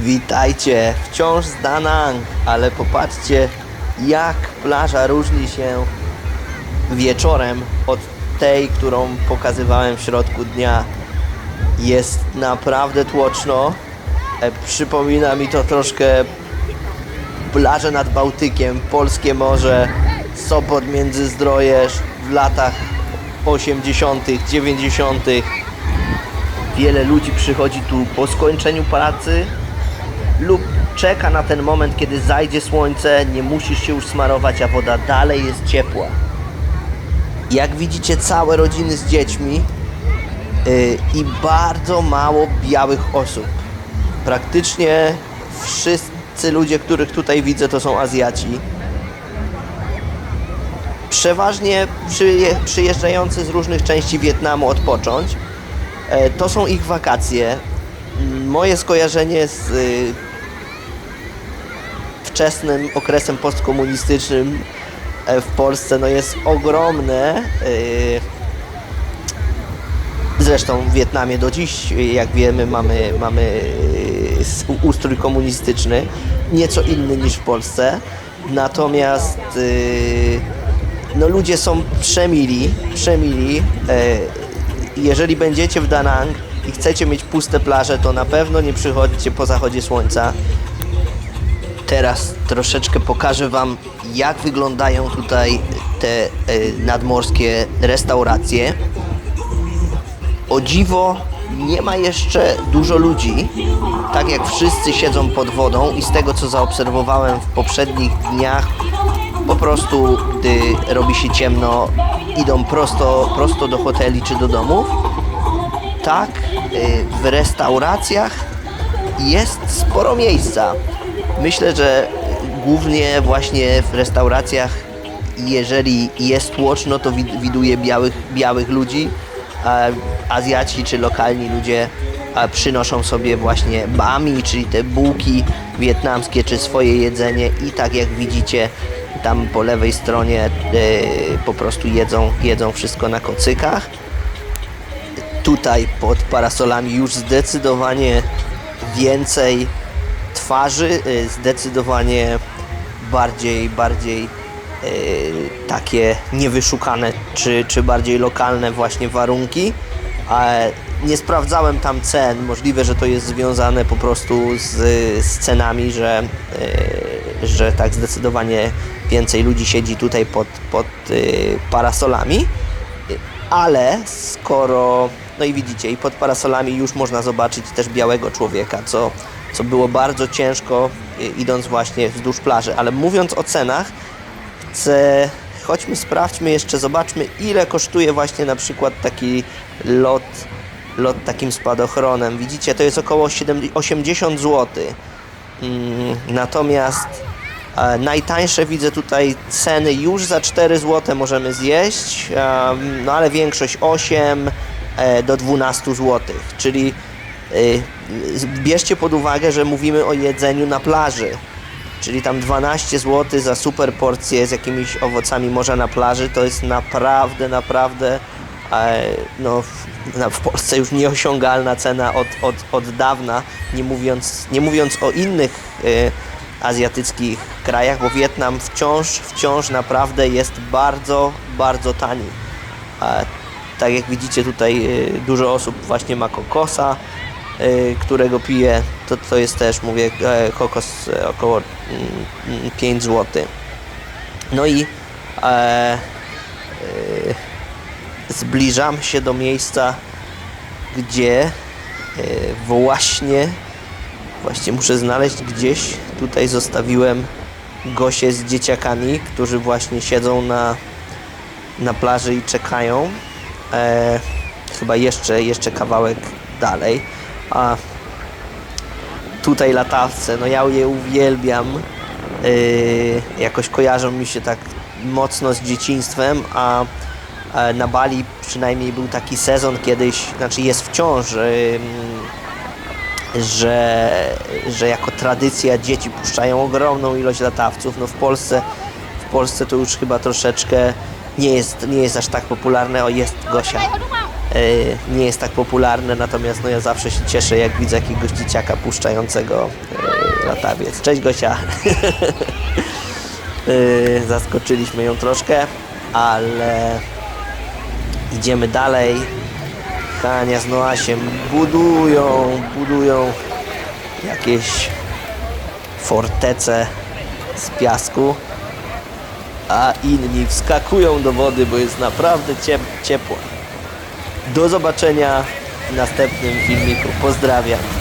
Witajcie, wciąż z Danang, ale popatrzcie jak plaża różni się wieczorem od tej, którą pokazywałem w środku dnia. Jest naprawdę tłoczno. E, przypomina mi to troszkę plażę nad Bałtykiem, polskie morze, Sopot Międzyzdrojeż w latach 80., 90. Wiele ludzi przychodzi tu po skończeniu pracy lub czeka na ten moment, kiedy zajdzie słońce, nie musisz się już smarować, a woda dalej jest ciepła. Jak widzicie, całe rodziny z dziećmi yy, i bardzo mało białych osób. Praktycznie wszyscy ludzie, których tutaj widzę, to są Azjaci. Przeważnie przyje, przyjeżdżający z różnych części Wietnamu odpocząć. E, to są ich wakacje. Moje skojarzenie z y, wczesnym okresem postkomunistycznym e, w Polsce no jest ogromne. y, Zresztą w Wietnamie do dziś, jak wiemy, mamy, mamy y, ustrój komunistyczny, nieco inny niż w Polsce. Natomiast y, no ludzie są przemili, przemili. E, Jeżeli będziecie w Danang i chcecie mieć puste plaże, to na pewno nie przychodźcie po zachodzie słońca. Teraz troszeczkę pokażę Wam, jak wyglądają tutaj te e, nadmorskie restauracje. O dziwo, nie ma jeszcze dużo ludzi. Tak jak wszyscy siedzą pod wodą i z tego co zaobserwowałem w poprzednich dniach, po prostu gdy robi się ciemno, idą prosto, prosto do hoteli czy do domów. Tak, y, w restauracjach jest sporo miejsca. Myślę, że głównie właśnie w restauracjach, jeżeli jest tłoczno, to wid- widuje białych, białych ludzi, Azjaci czy lokalni ludzie przynoszą sobie właśnie bami, czyli te bułki wietnamskie, czy swoje jedzenie i tak jak widzicie tam po lewej stronie e, po prostu jedzą, jedzą wszystko na kocykach tutaj pod parasolami już zdecydowanie więcej twarzy, y, zdecydowanie bardziej, bardziej y, takie niewyszukane czy, czy bardziej lokalne właśnie warunki. Nie sprawdzałem tam cen, możliwe, że to jest związane po prostu z, z cenami, że, y, że tak zdecydowanie więcej ludzi siedzi tutaj pod, pod parasolami ale skoro, no i widzicie, i pod parasolami już można zobaczyć też białego człowieka, co, co było bardzo ciężko idąc właśnie wzdłuż plaży. Ale mówiąc o cenach, chcę, chodźmy, sprawdźmy jeszcze, zobaczmy ile kosztuje właśnie na przykład taki lot, lot takim spadochronem. Widzicie, to jest około 70 80 zł. Natomiast najtańsze widzę tutaj ceny już za 4 zł możemy zjeść, em, no ale większość 8 e, do 12 zł, czyli bierzcie pod uwagę, że mówimy o jedzeniu na plaży. Czyli tam 12 zł za super porcję z jakimiś owocami morza na plaży to jest naprawdę, naprawdę e, no, w, Polsce już nieosiągalna cena od, od, od dawna, nie mówiąc, nie mówiąc o innych e, azjatyckich krajach, bo Wietnam wciąż, wciąż naprawdę jest bardzo, bardzo tani. Tak jak widzicie tutaj e, dużo osób właśnie ma kokosa, e, którego pije, to, to jest też, mówię, e, kokos e, około mm, mm, 5 zł. No i e, e, zbliżam się do miejsca, gdzie właśnie, właśnie muszę znaleźć gdzieś, tutaj zostawiłem Gosię z dzieciakami, którzy właśnie siedzą na, na plaży i czekają. E, chyba jeszcze, jeszcze kawałek dalej. A tutaj latawce, no ja je uwielbiam. Yy, jakoś kojarzą mi się tak mocno z dzieciństwem, a e, na Bali przynajmniej był taki sezon kiedyś, znaczy jest wciąż, ym, że, że jako tradycja dzieci puszczają ogromną ilość latawców. No w Polsce, w Polsce to już chyba troszeczkę nie jest, nie jest aż tak popularne. O, jest Gosia. e, nie jest tak popularne, natomiast no ja zawsze się cieszę, jak widzę jakiegoś dzieciaka puszczającego e, latawiec. Cześć Gosia! E, Zaskoczyliśmy ją troszkę, ale idziemy dalej. Hania z Noasiem budują, budują jakieś fortece z piasku, a inni wskakują do wody, bo jest naprawdę ciep ciepło. Do zobaczenia w następnym filmiku. Pozdrawiam.